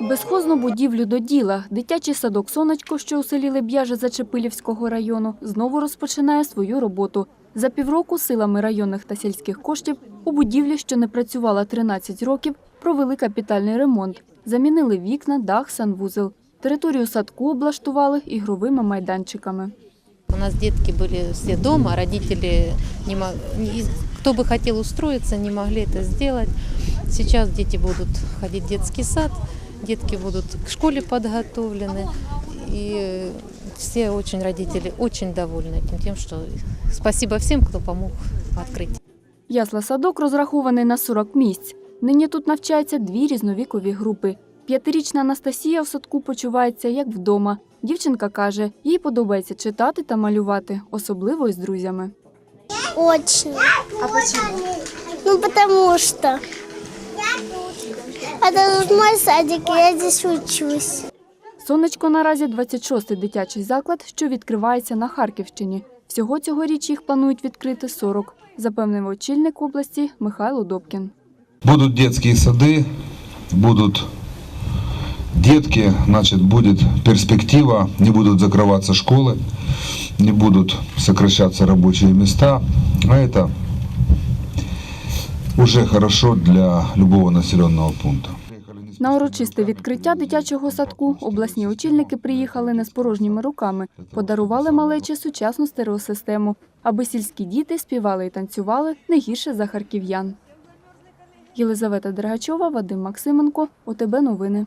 Безхозну будівлю до діла. Дитячий садок «Сонечко», що у селі Леб'яже Зачепилівського району, знову розпочинає свою роботу. За півроку силами районних та сільських коштів у будівлі, що не працювала 13 років, провели капітальний ремонт. Замінили вікна, дах, санвузел. Територію садку облаштували ігровими майданчиками У нас детки были все дома, родители, не мо- не- кто бы хотел устроиться, не могли это сделать. Сейчас дети будут ходить в детский сад, детки будут к школе подготовлены. И э, все очень родители очень довольны этим, тем, что спасибо всем, кто помог открыть. Ясла-садок розрахований на 40 місць. Нині тут навчаються дві різновікові групи. П'ятирічна Анастасія в садку почувається як вдома. Дівчинка каже, їй подобається читати та малювати, особливо із друзями. Очень. А почему? Ну, потому что это тут мой садик, и я здесь учусь. Сонечко наразі 26-й дитячий заклад, що відкривається на Харківщині. Всього цьогоріч їх планують відкрити 40, запевнив очільник області Михайло Добкін. Будут детские сады, будут детки, значит, будет перспектива, не будут закрываться школы, не будут сокращаться рабочие места. А это уже хорошо для любого населенного пункта. На урочисте відкриття дитячого садку обласні очільники приїхали не з порожніми руками, подарували малечі сучасну стереосистему, аби сільські діти співали і танцювали не гірше за харків'ян. Єлизавета Дергачова, Вадим Максименко, ОТБ Новини.